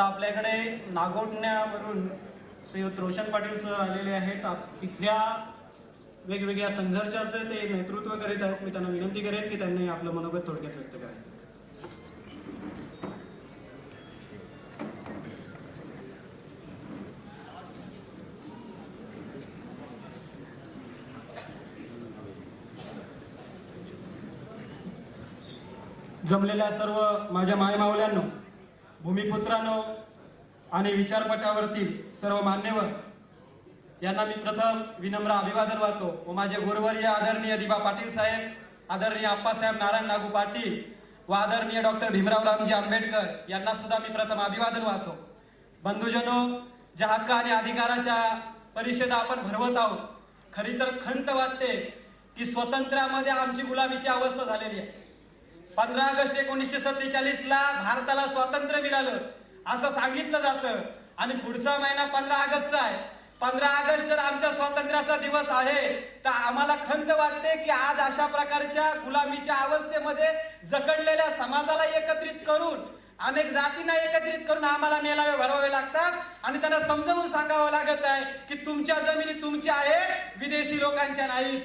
आता आपल्याकडे नागोठण्यावरून श्रीयुत रोशन पाटील सर आलेले आहेत. आप- तिथल्या वेगवेगळ्या संघर्षाचे ते नेतृत्व करीत आहेत. मी त्यांना विनंती करेन की त्यांनी आपलं मनोगत थोडक्यात व्यक्त करायचं. जमलेल्या सर्व माझ्या मायमावल्यांनो भूमिपुत्रांनो आणि विचारपटावरतील सर्व मान्यवर यांना मी प्रथम विनम्र अभिवादन वाहतो. व माझे गुरुवर्य आदरणीय दिबा पाटील साहेब आदरणीय आप्पासाहेब नारायण नागू पाटील व आदरणीय डॉक्टर भीमराव रामजी आंबेडकर यांना सुद्धा मी प्रथम अभिवादन वाहतो. बंधुजनो ज्या हक्क आणि अधिकाराच्या परिषदा आपण भरवत आहोत खरी तर खंत वाटते की स्वतंत्रामध्ये आमची गुलामीची अवस्था झालेली आहे. पंधरा ऑगस्ट एकोणीसशे सत्तेचाळीस ला भारताला स्वातंत्र्य मिळालं. असं सांगितलं जातं. आणि पुढचा महिना पंधरा ऑगस्टचा आहे. पंधरा ऑगस्ट जर आमच्या स्वातंत्र्याचा दिवस आहे तर आम्हाला खंत वाटते की आज अशा प्रकारच्या गुलामीच्या अवस्थेमध्ये जकडलेल्या समाजाला एकत्रित करून अनेक जातींना एकत्रित करून आम्हाला मेलावे भरवावे लागतात. आणि त्यांना समजावून सांगावं लागत आहे की तुमच्या जमिनी तुमच्या आहेत विदेशी लोकांच्या नाहीत.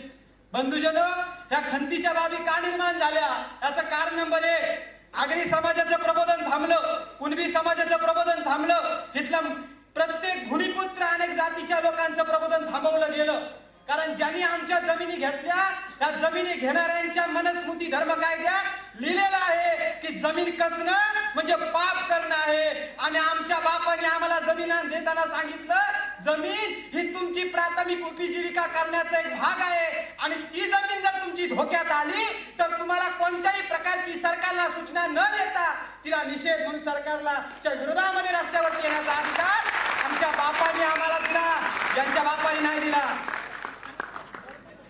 बंधुजन ह्या खंतीच्या बाबी का निर्माण झाल्या? याचं कारण नंबर एक आगरी समाजाचं प्रबोधन थांबलं. कुणबी समाजाचं प्रबोधन थांबलं. इथलं प्रत्येक भूमिपुत्र अनेक जातीच्या लोकांचं प्रबोधन थांबवलं गेलं. कारण ज्यांनी आमच्या जमिनी घेतल्या त्या जमिनी घेणाऱ्यांच्या मनस्मृती धर्म कायद्यात लिहिलेलं आहे की जमीन कसणं म्हणजे पाप करणं आहे. आणि आमच्या बापाने आम्हाला जमीन देताना सांगितलं जमीन ही तुमची प्राथमिक उपजीविका करण्याचा एक भाग आहे. आणि ती जमीन जर तुमची धोक्यात आली तर तुम्हाला कोणत्याही प्रकारची सरकारला सूचना न देता तिला निषेध म्हणून सरकारला च्या विरोधामध्ये रस्त्यावर येण्याचा अधिकार आमच्या बापाने आम्हाला दिला. ज्यांच्या बापाने नाही दिला.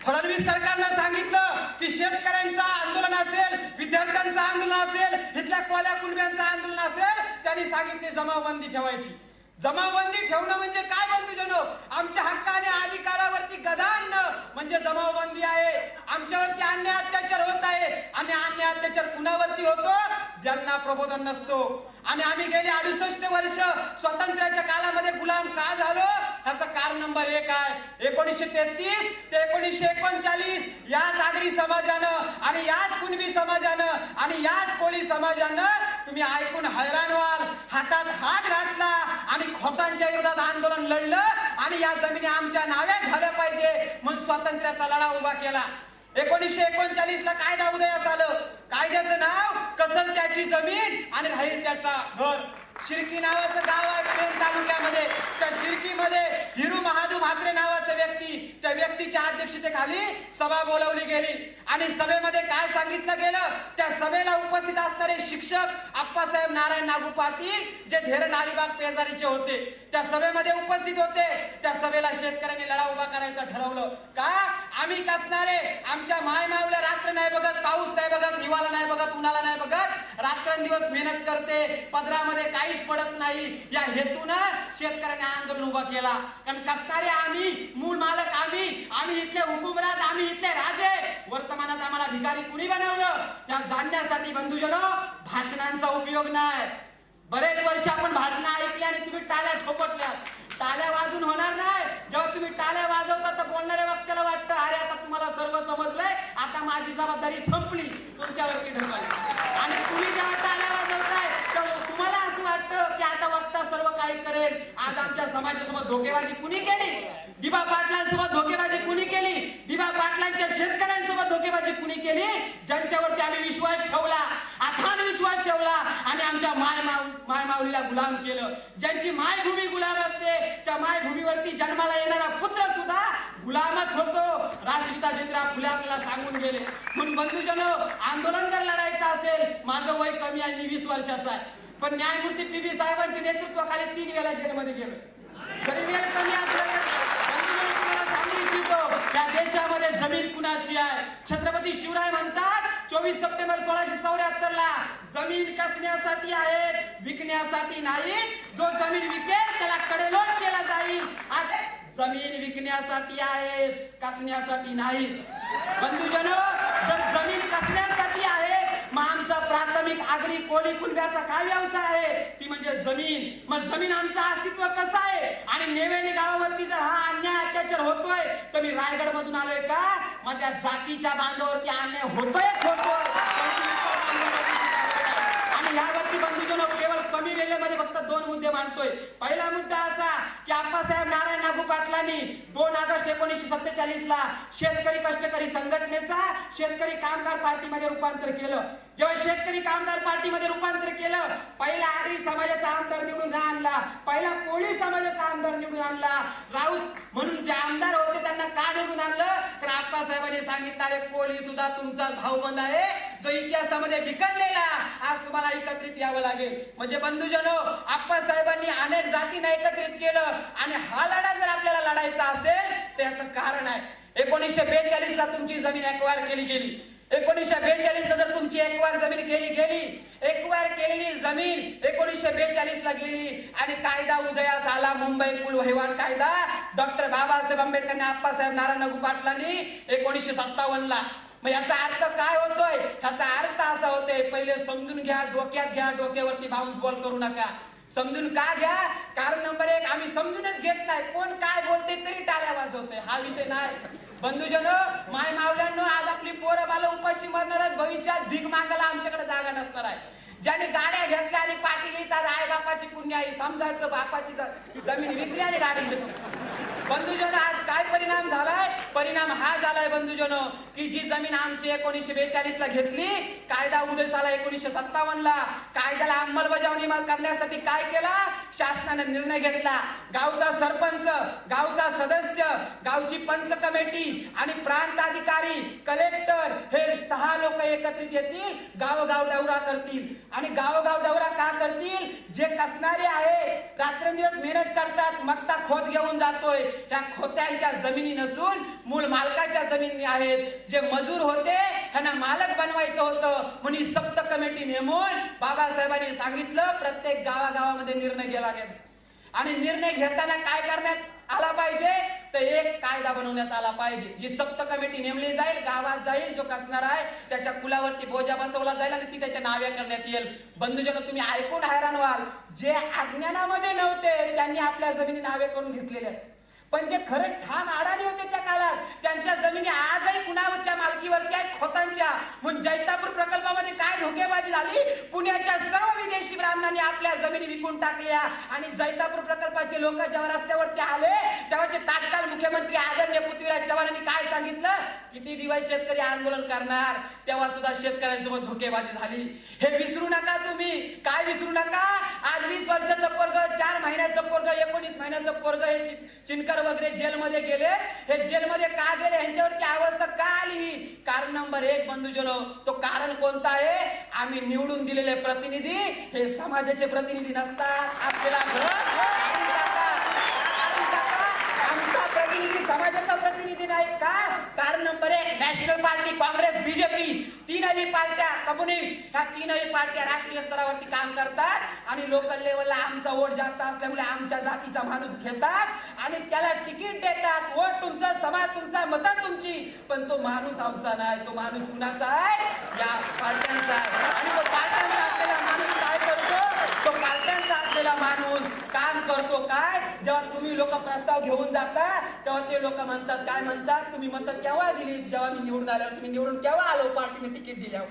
फडणवीस सरकारनं सांगितलं की शेतकऱ्यांचं आंदोलन असेल विद्यार्थ्यांचं आंदोलन असेल इथल्या कोल्या कुलब्यांचं आंदोलन असेल त्यांनी सांगितले जमावबंदी ठेवायची. जमावबंदी ठेवणं म्हणजे काय बंधुजनो आमच्या हक्काने अधिकारावरती गदा आणणं म्हणजे जमावबंदी आहे. आमच्यावरती अन्याय अत्याचार होत आहे. आणि अन्याय अत्याचार कुणावरती होतो? ज्यांना प्रबोधन नसतो. आणि आम्ही गेली अडुसष्ट वर्ष स्वातंत्र्याच्या काळामध्ये गुलाम का झालो? ह्याचं कारण नंबर एक आहे. एकोणीसशे तेहतीस ते एकोणीसशे एकोणचाळीस याच आगरी समाजानं आणि याच कुणबी समाजानं आणि याच कोळी समाजानं तुम्ही ऐकून हैराण व्हाल. हातात हात घातला आणि खोतांच्या विरोधात आंदोलन लढलं आणि या जमिनी आमच्या नावे झाल्या पाहिजे म्हणून स्वातंत्र्याचा लढा उभा केला. एकोणीसशे एकोणचाळीस ला कायदा उदयास आलं. कायद्याचं नाव कसल त्याची जमीन आणि राहील त्याचा घर. शिर्की नावाचं गाव आहे पेन तालुक्यामध्ये. त्या शिर्कीमध्ये हिरू महादू म्हात्रे नावाचा व्यक्ती त्या व्यक्तीच्या अध्यक्षतेखाली सभा बोलवली गेली. आणि सभेमध्ये काय सांगितलं गेलं? त्या सभेला उपस्थित असणारे शिक्षक आप्पासाहेब नारायण नागू पाटील जे धेरण अलिबाग पेजारीचे होते. त्या सभेमध्ये उपस्थित होते. त्या सभेला शेतकऱ्यांनी लढा उभा करायचं ठरवलं. का? आम्ही कसणारे? आमच्या माय मावल्या रात्र नाही बघत पाऊस नाही बघत हिवाळा नाही बघत उन्हाळा नाही बघत. रात्रंदिवस मेहनत करते. पदरामध्ये काय काहीच पडत नाही. या हेतूनं शेतकऱ्यांनी आंदोलन उभा केला. कारण कसणारे आम्ही? मूळ मालक आम्ही. आम्ही इथले हुकुमराज आम्ही इथले राजे. वर्तमानात आम्हाला भिकारी कुणी बनवलं? या जाणण्यासाठी बंधुजनो भाषणांचा उपयोग नाही. बरेच वर्ष आपण भाषण ऐकली आणि तुम्ही टाळ्या ठोपटल्या. टाळ्या वाजून होणार नाही. जेव्हा तुम्ही टाळ्या वाजवता तर बोलणाऱ्या वक्त्याला वाटतं अरे आता तुम्हाला सर्व समजलंय. आता माझी जबाबदारी संपली. तुमच्यावरती ढकलली आणि तुम्ही जेव्हा टाळ्या वाजवताय तर तुम्हाला असं वाटतं की आता वक्ता करेल. आज आमच्या समाजासोबत धोकेबाजी कुणी केली? दिबा पाटलांसोबत धोकेबाजी कुणी केली? दिबा पाटलांच्या शेतकऱ्यांसोबत धोकेबाजी कुणी केली? ज्यांच्यावरती आम्ही विश्वास ठेवला अथान विश्वास ठेवला आणि आमच्या माय मायमाऊलीला गुलाम केलं. ज्यांची मायभूमी गुलाम असते त्या मायभूमीवरती जन्माला येणारा पुत्र सुद्धा गुलामच होतो. राष्ट्रपिता ज्योतिराव फुले आपल्याला सांगून गेले. म्हणून बंधूजन आंदोलन जर लढायचं असेल माझं वय कमी आहे मी वीस वर्षाचा आहे. पण न्यायमूर्ती पी बी साहेबांच्या नेतृत्वाखाली तीन वेळा जेलमध्ये गेलो. जरी वेळ कमी सांगू इच्छितो या देशामध्ये जमीन कुणाची आहे? छत्रपती शिवराय म्हणतात चोवीस सप्टेंबर सोळाशे चौऱ्याहत्तर ला जमीन कसण्यासाठी आहेत विकण्यासाठी नाही. जो जमीन विकेल त्याला कडेलोट केला जाईल. जमीन विकण्यासाठी आहेत कसण्यासाठी नाही. बंधुजनो जर जमीन कसण्यासाठी आहे मग आमचा प्राथमिक आगरी कोळी कुलब्याचा काय व्यवसाय आहे? ती म्हणजे जमीन. मग जमीन आमचं अस्तित्व कसं आहे? आणि नेवेली गावावरती जर हा अन्याय अत्याचार होतोय तर मी रायगड मधून आलोय का? माझ्या जातीच्या बांधावरती अन्याय होतोय होतोय यावरती बंधुजन केवळ कमी वेळेमध्ये फक्त दोन मुद्दे मांडतोय. पहिला मुद्दा असा की आप्पासाहेब नारायण नागू पाटलांनी दोन ऑगस्ट एकोणीसशे सत्तेचाळीस ला शेतकरी कष्टकरी संघटनेचा शेतकरी कामगार पार्टीमध्ये रूपांतर केलं. जेव्हा शेतकरी कामगार पार्टीमध्ये रूपांतर केलं पहिला समाजाचा आमदार निवडून आणला. पहिला कोळी समाजाचा आमदार निवडून आणला. राऊत म्हणून जे आमदार होते त्यांना का निवडून आणलं? तर आप्पासाहेबांनी सांगितलं अरे कोळी सुद्धा तुमचा भाऊबंद आहे. जो इतिहासामध्ये विकरलेला आज तुम्हाला एकत्रित यावं लागेल. म्हणजे बंधुजनो आप्पासाहेबांनी अनेक जातींना एकत्रित केलं. आणि हा लढा जर आपल्याला लढायचा असेल त्याचं कारण आहे. एकोणीसशे बेचाळीस ला तुमची जमीन अक्वायर केली गेली. एकोणीसशे बेचाळीस ला जर तुमची एकवार जमीन केली गेली. एकवार केलेली जमीन एकोणीसशे बेचाळीस ला गेली. आणि कायदा उदयास आला मुंबई कुल वहिवाट कायदा. डॉक्टर बाबासाहेब आंबेडकरने आप्पासाहेब नारायण नागू पाटलांनी एकोणीसशे सत्तावन्न ला मग याचा अर्थ काय होतोय? याचा अर्थ असा होतोय पहिले समजून घ्या डोक्यात घ्या डोक्यावरती बाउन्स बॉल करू नका. समजून का घ्या? कारण नंबर एक आम्ही समजूनच घेत नाही. कोण काय बोलते तरी टाळ्या वाजवते हा विषय नाही. बंधुजन माय मावल्यांनो आज आपली पोरं बाल उपाशी मरणार भविष्यात भीक मागायला आमच्याकडे जागा नसणार आहे. ज्याने गाड्या घेतल्या आणि पाठी लिहितात आई बापाची पुण्य आई समजायचं बापाची जमीन विकली आणि गाडी घेतली. बंधुजन आज काय परिणाम झालाय? परिणाम हा झालाय बंधुजन की जी जमीन आमची एकोणीसशे बेचाळीस ला घेतली कायदा उदय झाला एकोणीसशे सत्तावन्न ला. कायद्याला अंमलबजावणी करण्यासाठी काय केला? शासनाने निर्णय घेतला. गावचा सरपंच गावचा सदस्य गावची पंच कमिटी आणि प्रांत अधिकारी कलेक्टर हे सहा लोक एकत्रित येतील गावोगाव दौरा करतील. आणि गावोगाव दौरा का करतील? जे कसणारे आहे रात्रंदिवस मेहनत करतात मगता खोत घेऊन जातोय. त्या खोत्यांच्या जमिनी नसून मूळ मालकाच्या जमिनी आहेत. जे मजूर होते त्यांना मालक बनवायचं होतं. म्हणून सप्त कमिटी नेमून बाबासाहेबांनी सांगितलं प्रत्येक गावागावामध्ये निर्णय घ्यावा लागेल आणि निर्णय घेताना काय करण्यात आला पाहिजे? तर एक कायदा बनवण्यात आला पाहिजे. जी सप्त कमिटी नेमली जाईल गावात जाईल जो कसणार आहे त्याच्या कुलावरती बोजा बसवला जाईल आणि ती त्याच्या नावे करण्यात येईल. बंधुजन तुम्ही ऐकून हैराण व्हाल. जे अज्ञानामध्ये नव्हते त्यांनी आपल्या जमिनी नावे करून घेतलेल्या आहेत. पण जे खरं ठाम अडाणी होते त्या काळात त्यांच्या जमिनी आजही कुणावरच्या मालकीवरती आहेत? खोतांच्या. म्हणून जैतापूर प्रकल्पामध्ये काय धोकेबाजी झाली? पुण्याच्या सर्व विदेशी ब्राह्मणांनी आपल्या जमिनी विकून टाकल्या आणि जैतापूर प्रकल्पाचे लोक जेव्हा रस्त्यावरती आले तेव्हाचे मुख्यमंत्री आदरणीय पृथ्वीराज चव्हाणांनी काय सांगितलं? किती दिवस शेतकरी आंदोलन करणार? तेव्हा सुद्धा शेतकऱ्यांसोबत धोकेबाजी झाली. हे विसरू नका तुम्ही. काय विसरू नका? आज वीस वर्षाचं पोरग चार महिन्याचं पोरग एकोणीस महिन्याचं पोरग हे चिनकर वगैरे जेलमध्ये गेले. हे जेलमध्ये का गेले? यांच्यावरती अवस्था? का आली कारण नंबर एक बंधुजनो तो कारण कोणता आहे? आम्ही निवडून दिलेले प्रतिनिधी. हे समाजाचे प्रतिनिधी नसतात. आपल्याला घरं काढून टाका. काढून टाका. आमचा प्रतिनिधी समाजाचा प्रतिनिधी नाही. का? कारण नंबर एक नॅशनल पार्टी काँग्रेस बीजेपी तीनही पार्ट्या कम्युनिस्ट ह्या तीनही पार्ट्या राष्ट्रीय स्तरावरती काम करतात आणि लोकल लेवलला आमचा वोट जास्त असल्यामुळे आमच्या जातीचा माणूस घेतात आणि त्याला तिकीट देतात. वोट तुमचा समाज तुमचा मत तुमची. पण तो माणूस आमचा नाही. तो माणूस कुणाचा आहे? या पार्ट्यांचा आहे. आणि तो पार्ट्यांचा आपल्याला माणूस काय करतो? तो पार्ट्यांचा असलेला माणूस काम करतो काय? जेव्हा तुम्ही लोक प्रस्ताव घेऊन जाता तेव्हा ते लोक म्हणतात काय म्हणतात? तुम्ही म्हणतात केव्हा दिली? जेव्हा मी निवडून आलो तुम्ही निवडून केव्हा आलो? पार्टीने तिकीट दिल्यावर.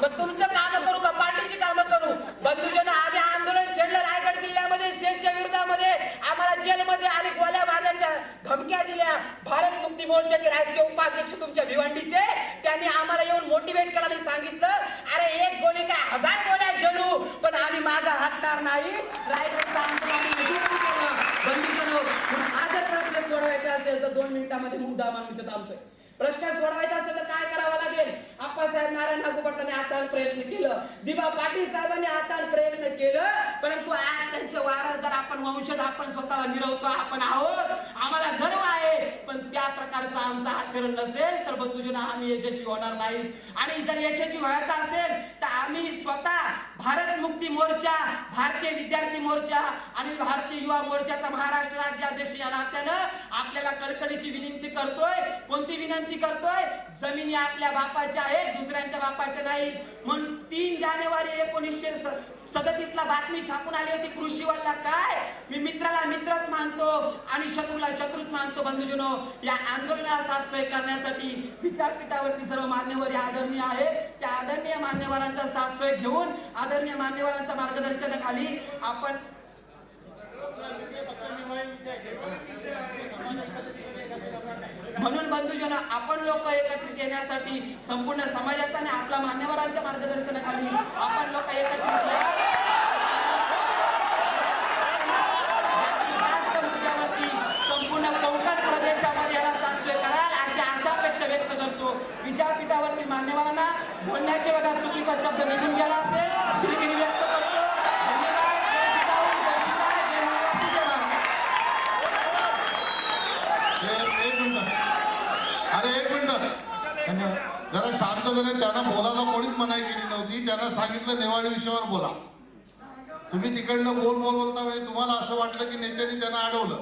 मग तुमचं काम करू का? पार्टीची कामं करू? बंधुजन आम्ही आंदोलन छेडलं रायगड जिल्ह्यामध्ये सेनच्या विरोधामध्ये. आम्हाला जेलमध्ये आणि गोळ्या मारण्याच्या धमक्या दिल्या. भारत मुक्ती मोर्चाचे राष्ट्रीय उपाध्यक्ष तुमच्या भिवंडीचे त्यांनी आम्हाला येऊन मोटिवेट करायला सांगितलं. अरे एक गोळी काय? हजार गोळी झेलू पण आम्ही मागं हटणार नाही. रायगडचं आंदोलन जर प्रश्न सोडवायचा असेल तर दोन मिनिटामध्ये मुद्दा मानून इथं थांबतोय. प्रश्न सोडवायचा असेल तर काय करावं लागेल? आप्पासाहेब नारायण नागोपटाने आता प्रयत्न केलं. दिबा पाटील साहेबांनी आता प्रयत्न केलं. परंतु आज त्यांचे वारसदार आपण वंशज आपण स्वतःला मिरवतो आपण आहोत. आम्हाला गर्व आहे. पण त्या प्रकारचं आमचं आचरण नसेल तर बंधुजना आम्ही यशस्वी होणार नाहीत. आणि जर यशस्वी व्हायचं असेल आम्ही स्वतः भारत मुक्ती मोर्चा भारतीय विद्यार्थी मोर्चा आणि भारतीय युवा मोर्चाचा महाराष्ट्र राज्य अध्यक्ष या नात्यानं आपल्याला कळकळीची विनंती करतोय. कोणती विनंती करतोय? जमिनी आपल्या बापाच्या आहेत दुसऱ्यांच्या बापाच्या नाहीत. म्हणून तीन जानेवारी एकोणीसशे सदतीस ला बातमी छापून आली होती कृषी वल्ला काय? मी मित्राला मित्रच मानतो आणि शत्रूला शत्रूच मानतो बंधुजनो. या आंदोलनाला साथ सोय करण्यासाठी विचारपीठावरती सर्व मान्यवर आदरणीय आहेत. आदरणीय मान्यवरांचा साथ सोय घेऊन आदरणीय मान्यवरांच्या मार्गदर्शनाखाली आपण म्हणून बंधुजन आपण लोक एकत्रित येण्यासाठी संपूर्ण समाजाचा आणि आपल्या मान्यवरांच्या मार्गदर्शनाखाली आपण लोक एकत्रित व्यक्त करतो. विचारपीठावरती मान्यवरांना बोलण्याचे बघा चुकीचा शब्द निघून गेला असेल. दिलगिरी व्यक्त करतो. एक अरे एक मिनिट. जरा शांत झाले. त्यांना बोलायला कोणीच मनाई केली नव्हती. त्यांना सांगितलं नेवाडी विषयावर बोला. तुम्ही तिकडनं बोल बोल बोलता म्हणजे तुम्हाला असं वाटलं की नेत्यांनी त्यांना अडवलं.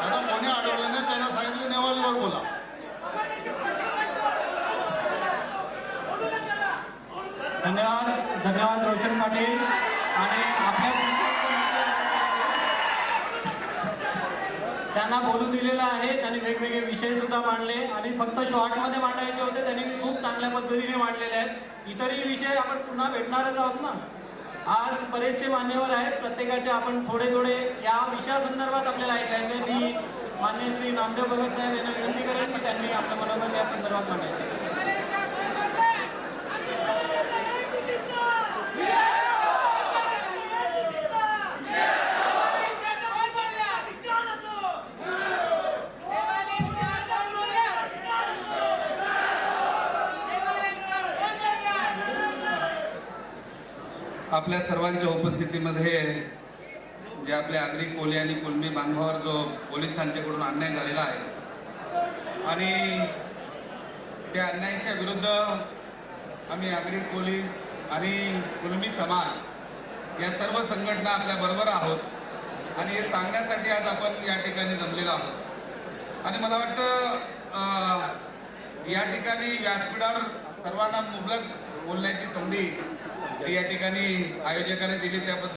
त्यांना कोणी अडवलं नाही. त्यांना सांगितलं नेवाडीवर बोला. धन्यवाद धन्यवाद रोशन पाटील. आणि आपल्या त्यांना बोलू दिलेलं आहे त्यांनी वेगवेगळे विषय सुद्धा मांडले. आणि फक्त शॉर्टमध्ये मांडायचे होते त्यांनी खूप चांगल्या पद्धतीने मांडलेले आहेत. इतरही विषय आपण पुन्हा भेटणारच आहोत ना? आज बरेचसे मान्यवर आहेत. प्रत्येकाचे आपण थोडे थोडे या विषयासंदर्भात आपल्याला ऐकायचे. मी मान्य श्री नामदेव भगत साहेब यांना विनंती करेन की त्यांनी आपलं मनोगत या संदर्भात मांडायचं. आपल्या सर्वांच्या उपस्थितीमध्ये जे आपले आगरी कोली आणि कुलमी बांधवावर जो पोलिसांच्याकडून अन्याय झालेला आहे आणि त्या अन्यायाच्या विरुद्ध आम्ही आगरी कोली आणि कुलमी समाज या सर्व संघटना आपल्या बरोबर आहोत आणि हे सांगण्यासाठी आज आपण या ठिकाणी जमलेलो आहोत. आणि मला वाटतं या ठिकाणी व्यासपीठावर सर्वांना मुबलक बोलण्याची संधी या ठिकाणी आयोजकांनी दिली त्याबद्दल